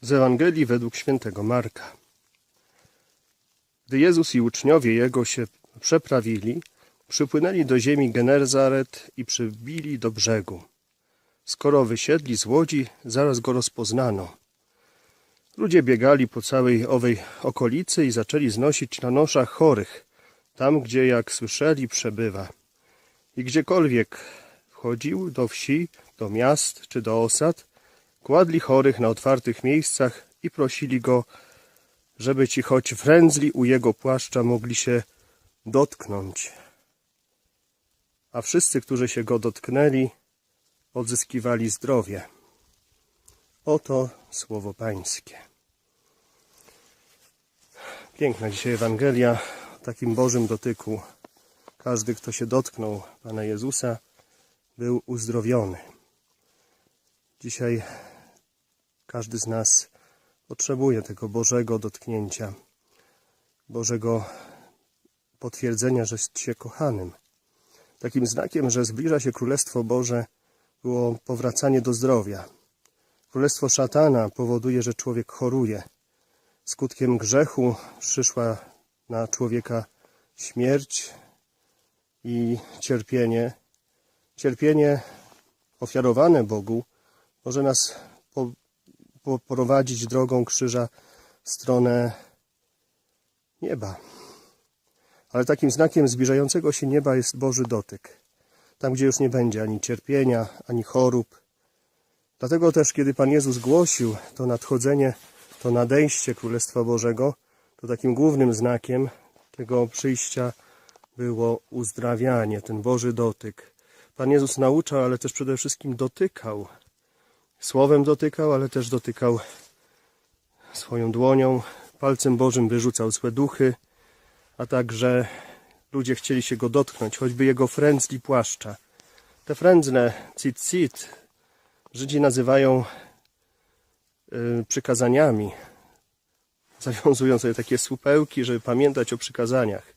Z Ewangelii według świętego Marka. Gdy Jezus i uczniowie Jego się przeprawili, przypłynęli do ziemi Genezaret i przybili do brzegu. Skoro wysiedli z łodzi, zaraz go rozpoznano. Ludzie biegali po całej owej okolicy i zaczęli znosić na noszach chorych, tam gdzie, jak słyszeli, przebywa. I gdziekolwiek wchodził, do wsi, do miast czy do osad, kładli chorych na otwartych miejscach i prosili go, żeby ci choć wrędzli u jego płaszcza mogli się dotknąć. A wszyscy, którzy się go dotknęli, odzyskiwali zdrowie. Oto słowo Pańskie. Piękna dzisiaj Ewangelia o takim Bożym dotyku. Każdy, kto się dotknął Pana Jezusa, był uzdrowiony. Dzisiaj każdy z nas potrzebuje tego Bożego dotknięcia, Bożego potwierdzenia, że jest się kochanym. Takim znakiem, że zbliża się Królestwo Boże, było powracanie do zdrowia. Królestwo szatana powoduje, że człowiek choruje. Skutkiem grzechu przyszła na człowieka śmierć i cierpienie. Cierpienie ofiarowane Bogu może nas prowadzić drogą krzyża w stronę nieba. Ale takim znakiem zbliżającego się nieba jest Boży dotyk. Tam, gdzie już nie będzie ani cierpienia, ani chorób. Dlatego też, kiedy Pan Jezus głosił to nadchodzenie, to nadejście Królestwa Bożego, to takim głównym znakiem tego przyjścia było uzdrawianie, ten Boży dotyk. Pan Jezus nauczał, ale też przede wszystkim dotykał. Słowem dotykał, ale też dotykał swoją dłonią. Palcem Bożym wyrzucał złe duchy, a także ludzie chcieli się go dotknąć, choćby jego frędzli płaszcza. Te frędzle, cit cit, Żydzi nazywają y, przykazaniami. Zawiązują sobie takie słupełki, żeby pamiętać o przykazaniach.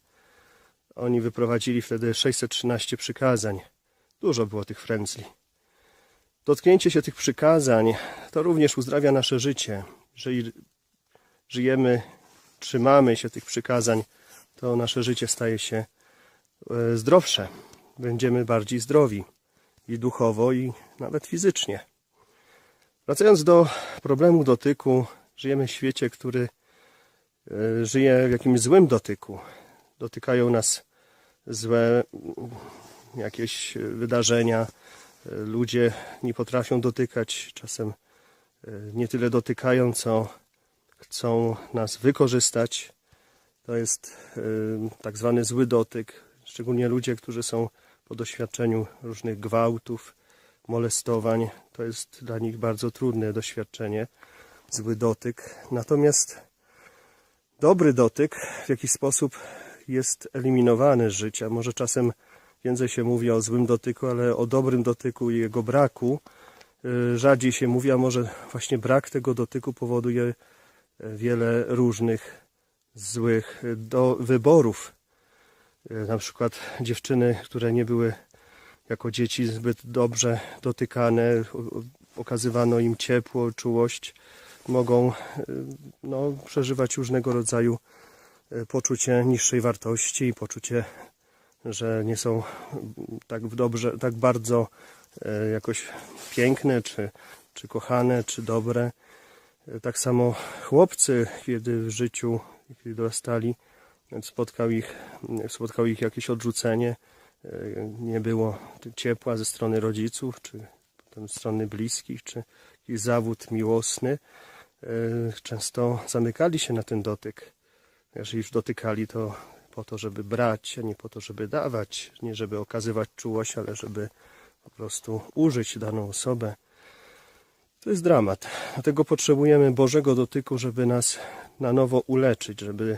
Oni wyprowadzili wtedy 613 przykazań. Dużo było tych frędzli. Dotknięcie się tych przykazań to również uzdrawia nasze życie. Jeżeli żyjemy, trzymamy się tych przykazań, to nasze życie staje się e, zdrowsze. Będziemy bardziej zdrowi i duchowo, i nawet fizycznie. Wracając do problemu dotyku, żyjemy w świecie, który e, żyje w jakimś złym dotyku. Dotykają nas złe mm, jakieś wydarzenia. Ludzie nie potrafią dotykać, czasem e, nie tyle dotykają, co chcą nas wykorzystać. To jest e, tak zwany zły dotyk. Szczególnie ludzie, którzy są po doświadczeniu różnych gwałtów, molestowań. To jest dla nich bardzo trudne doświadczenie, zły dotyk. Natomiast dobry dotyk w jakiś sposób jest eliminowany z życia. Może czasem więcej się mówi o złym dotyku, ale o dobrym dotyku i jego braku y, rzadziej się mówi, a może właśnie brak tego dotyku powoduje y, wiele różnych złych y, do wyborów. Na przykład dziewczyny, które nie były jako dzieci zbyt dobrze dotykane, okazywano im ciepło, czułość, mogą no, przeżywać różnego rodzaju poczucie niższej wartości i poczucie, że nie są tak dobrze, tak bardzo y, jakoś piękne, czy, czy kochane, czy dobre. Y, Tak samo chłopcy, kiedy w życiu, kiedy dorastali, spotkał ich, spotkał ich jakieś odrzucenie, y, nie było ciepła ze strony rodziców, czy ze strony bliskich, czy jakiś zawód miłosny, często zamykali się na ten dotyk. Jeżeli już dotykali, to po to, żeby brać, a nie po to, żeby dawać, nie żeby okazywać czułość, ale żeby po prostu użyć daną osobę. To jest dramat. Dlatego potrzebujemy Bożego dotyku, żeby nas na nowo uleczyć, żeby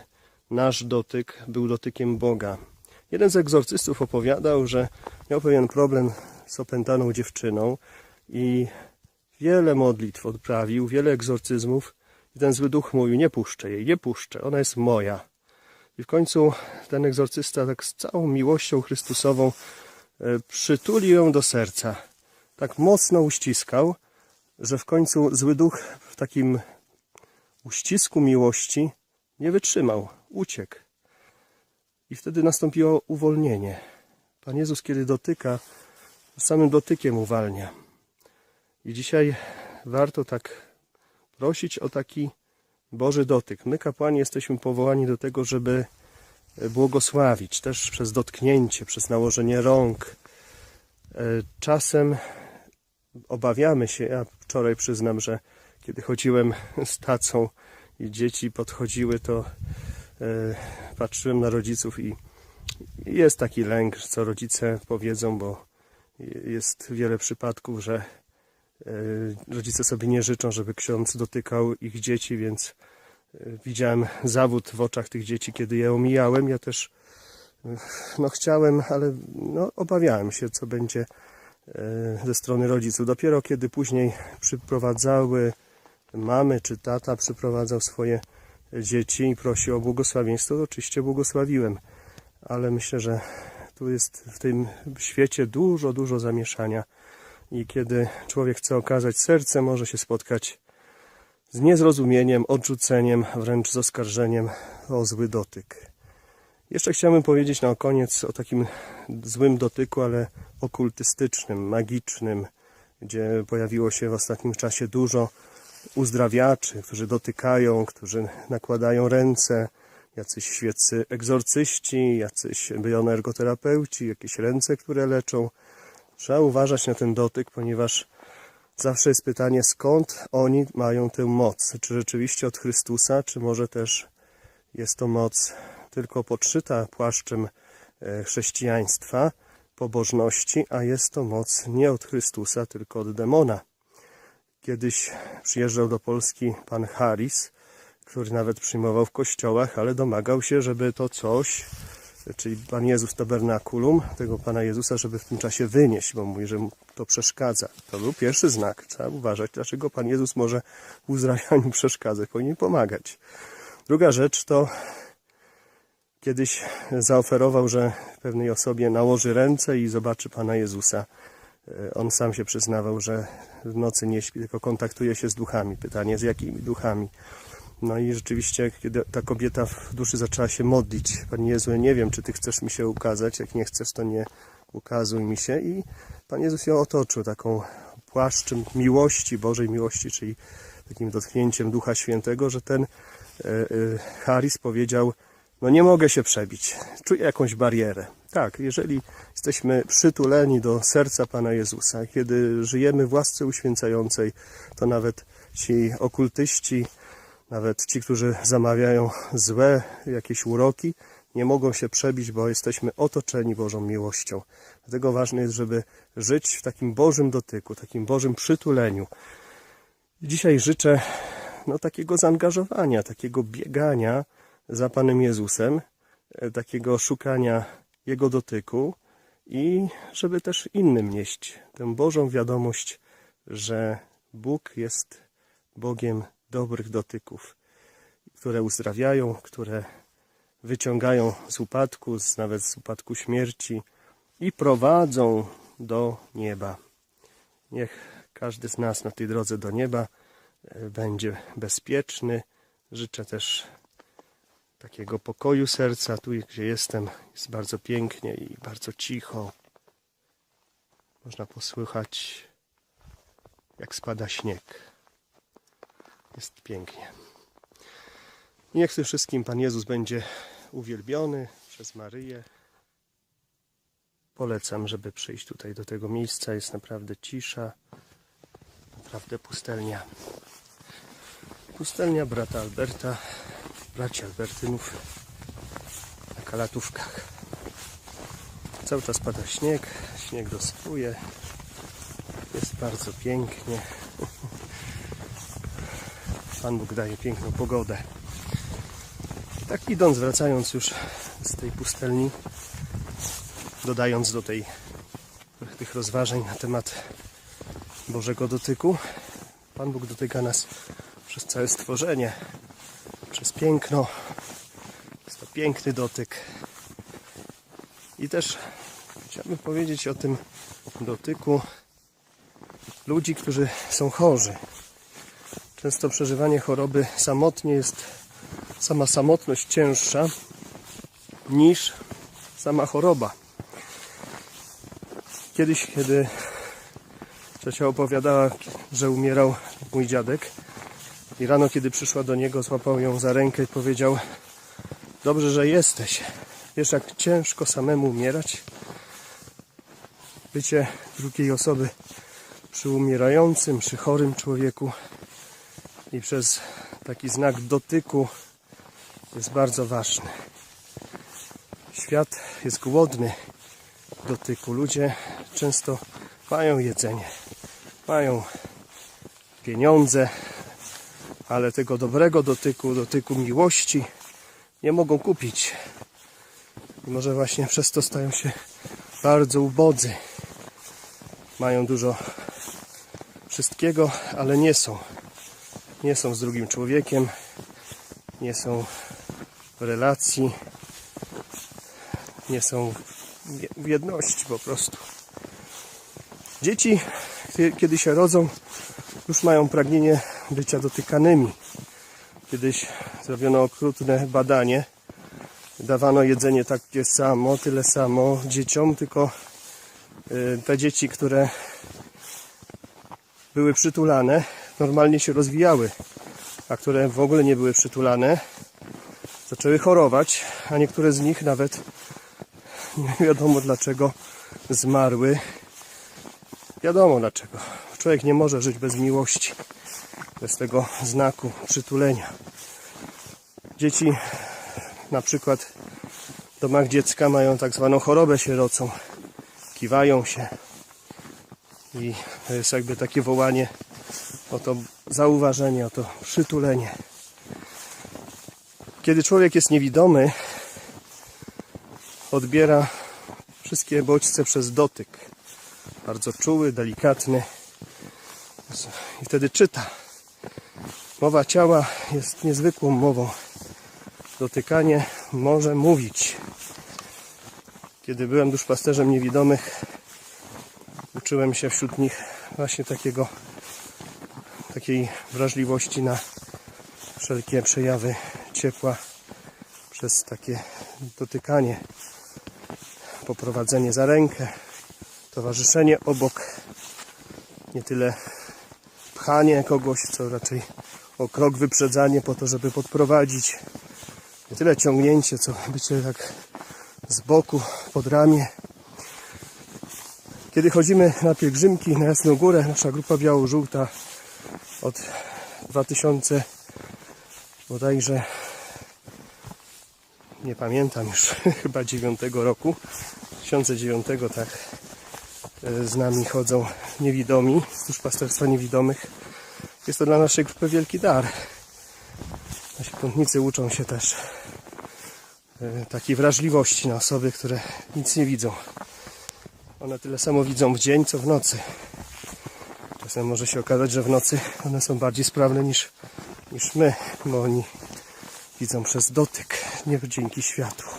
nasz dotyk był dotykiem Boga. Jeden z egzorcystów opowiadał, że miał pewien problem z opętaną dziewczyną i wiele modlitw odprawił, wiele egzorcyzmów i ten zły duch mówił, nie puszczę jej, nie puszczę, ona jest moja. I w końcu ten egzorcysta tak z całą miłością Chrystusową e, przytulił ją do serca. Tak mocno uściskał, że w końcu zły duch w takim uścisku miłości nie wytrzymał, uciekł. I wtedy nastąpiło uwolnienie. Pan Jezus, kiedy dotyka, samym dotykiem uwalnia. I dzisiaj warto tak prosić o taki Boży dotyk. My, kapłani, jesteśmy powołani do tego, żeby błogosławić też przez dotknięcie, przez nałożenie rąk. E, Czasem obawiamy się, ja wczoraj przyznam, że kiedy chodziłem z tacą i dzieci podchodziły, to e, patrzyłem na rodziców i jest taki lęk, co rodzice powiedzą, bo jest wiele przypadków, że e, rodzice sobie nie życzą, żeby ksiądz dotykał ich dzieci, więc e, widziałem zawód w oczach tych dzieci, kiedy je omijałem. Ja też e, no chciałem, ale no, obawiałem się, co będzie e, ze strony rodziców. Dopiero kiedy później przyprowadzały mamy czy tata przyprowadzał swoje dzieci i prosił o błogosławieństwo, to oczywiście błogosławiłem. Ale myślę, że tu jest w tym świecie dużo, dużo zamieszania. I kiedy człowiek chce okazać serce, może się spotkać z niezrozumieniem, odrzuceniem, wręcz z oskarżeniem o zły dotyk. Jeszcze chciałbym powiedzieć na koniec o takim złym dotyku, ale okultystycznym, magicznym, gdzie pojawiło się w ostatnim czasie dużo uzdrawiaczy, którzy dotykają, którzy nakładają ręce, jacyś świeccy egzorcyści, jacyś bioenergoterapeuci, jakieś ręce, które leczą. Trzeba uważać na ten dotyk, ponieważ zawsze jest pytanie, skąd oni mają tę moc? Czy rzeczywiście od Chrystusa, czy może też jest to moc tylko podszyta płaszczem e, chrześcijaństwa, pobożności, a jest to moc nie od Chrystusa, tylko od demona. Kiedyś przyjeżdżał do Polski pan Harris, który nawet przyjmował w kościołach, ale domagał się, żeby to coś, czyli Pan Jezus tabernakulum, tego Pana Jezusa, żeby w tym czasie wynieść, bo mówi, że mu to przeszkadza. To był pierwszy znak. Trzeba uważać, dlaczego Pan Jezus może w uzdrawianiu przeszkadzać, powinien pomagać. Druga rzecz to kiedyś zaoferował, że pewnej osobie nałoży ręce i zobaczy Pana Jezusa. E, On sam się przyznawał, że w nocy nie śpi, tylko kontaktuje się z duchami. Pytanie, z jakimi duchami? No i rzeczywiście, kiedy ta kobieta w duszy zaczęła się modlić, Panie Jezu, ja nie wiem, czy Ty chcesz mi się ukazać, jak nie chcesz, to nie ukazuj mi się. I Pan Jezus ją otoczył taką płaszczem miłości, Bożej miłości, czyli takim dotknięciem Ducha Świętego, że ten e, e, Harris powiedział, no nie mogę się przebić, czuję jakąś barierę. Tak, jeżeli jesteśmy przytuleni do serca Pana Jezusa, kiedy żyjemy w łasce uświęcającej, to nawet ci okultyści, nawet ci, którzy zamawiają złe jakieś uroki, nie mogą się przebić, bo jesteśmy otoczeni Bożą miłością. Dlatego ważne jest, żeby żyć w takim Bożym dotyku, takim Bożym przytuleniu. Dzisiaj życzę no, takiego zaangażowania, takiego biegania za Panem Jezusem, e, takiego szukania Jego dotyku i żeby też innym nieść tę Bożą wiadomość, że Bóg jest Bogiem dobrych dotyków, które uzdrawiają, które wyciągają z upadku, nawet z upadku śmierci i prowadzą do nieba. Niech każdy z nas na tej drodze do nieba e, będzie bezpieczny. Życzę też takiego pokoju serca. Tu, gdzie jestem, jest bardzo pięknie i bardzo cicho. Można posłychać, jak spada śnieg. Jest pięknie. Niech tym wszystkim Pan Jezus będzie uwielbiony przez Maryję. Polecam, żeby przyjść tutaj do tego miejsca. Jest naprawdę cisza, naprawdę pustelnia. Pustelnia brata Alberta, braci Albertynów na kalatówkach. Cały czas pada śnieg, śnieg dosypuje. Jest bardzo pięknie. Pan Bóg daje piękną pogodę. Tak idąc, wracając już z tej pustelni, dodając do tej tych rozważań na temat Bożego dotyku, Pan Bóg dotyka nas przez całe stworzenie, przez piękno. Jest to piękny dotyk. I też chciałbym powiedzieć o tym dotyku ludzi, którzy są chorzy. Często przeżywanie choroby samotnie jest sama samotność cięższa niż sama choroba. Kiedyś, kiedy ciocia opowiadała, że umierał mój dziadek i rano, kiedy przyszła do niego, złapał ją za rękę i powiedział Dobrze, że jesteś. Wiesz, jak ciężko samemu umierać? Bycie drugiej osoby przy umierającym, przy chorym człowieku i przez taki znak dotyku jest bardzo ważny. Świat jest głodny dotyku. Ludzie często mają jedzenie, mają pieniądze, ale tego dobrego dotyku, dotyku miłości nie mogą kupić. I może właśnie przez to stają się bardzo ubodzy. Mają dużo wszystkiego, ale nie są. Nie są z drugim człowiekiem, nie są w relacji, nie są w jedności po prostu. Dzieci, kie- kiedy się rodzą, już mają pragnienie bycia dotykanymi. Kiedyś zrobiono okrutne badanie. Dawano jedzenie takie samo, tyle samo dzieciom, tylko y, te dzieci, które były przytulane, normalnie się rozwijały, a które w ogóle nie były przytulane, zaczęły chorować, a niektóre z nich nawet nie wiadomo dlaczego zmarły. Wiadomo dlaczego. Człowiek nie może żyć bez miłości, bez tego znaku przytulenia. Dzieci na przykład w domach dziecka mają tak zwaną chorobę sierocą. Kiwają się. I to jest jakby takie wołanie o to zauważenie, o to przytulenie. Kiedy człowiek jest niewidomy, odbiera wszystkie bodźce przez dotyk. Bardzo czuły, delikatny. I wtedy czyta. Mowa ciała jest niezwykłą mową. Dotykanie może mówić. Kiedy byłem duszpasterzem niewidomych, uczyłem się wśród nich właśnie takiego, takiej wrażliwości na wszelkie przejawy ciepła przez takie dotykanie, poprowadzenie za rękę, towarzyszenie obok, nie tyle pchanie kogoś, co raczej o krok wyprzedzanie po to, żeby podprowadzić, nie tyle ciągnięcie, co bycie tak z boku, pod ramię. Kiedy chodzimy na pielgrzymki na Jasną Górę, nasza grupa biało-żółta od 2000 bodajże nie pamiętam już, chyba 9 roku, 2009 tak e, z nami chodzą niewidomi, z duszpasterstwa niewidomych. Jest to dla naszej grupy wielki dar. Nasi pątnicy uczą się też e, takiej wrażliwości na osoby, które nic nie widzą. One tyle samo widzą w dzień, co w nocy. Czasem może się okazać, że w nocy one są bardziej sprawne niż, niż my, bo oni widzą przez dotyk, nie dzięki światłu.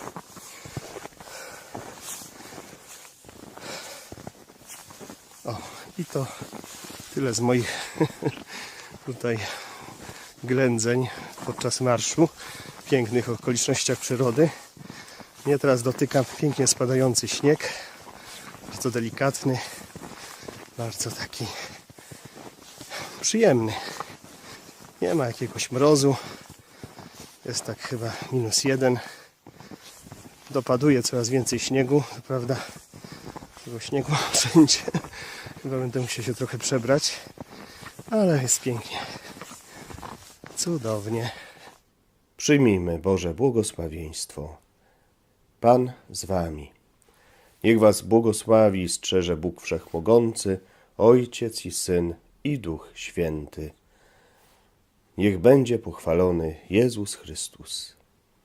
O, i to tyle z moich tutaj ględzeń podczas marszu w pięknych okolicznościach przyrody. Mnie teraz dotyka pięknie spadający śnieg, bardzo delikatny, bardzo taki przyjemny. Nie ma jakiegoś mrozu, jest tak chyba minus jeden. Dopaduje coraz więcej śniegu, to prawda. Tego śniegu wszędzie. Chyba będę musiał się trochę przebrać. Ale jest pięknie. Cudownie. Przyjmijmy Boże błogosławieństwo. Pan z wami. Niech was błogosławi i strzeże Bóg Wszechmogący, Ojciec i Syn i Duch Święty. Niech będzie pochwalony Jezus Chrystus.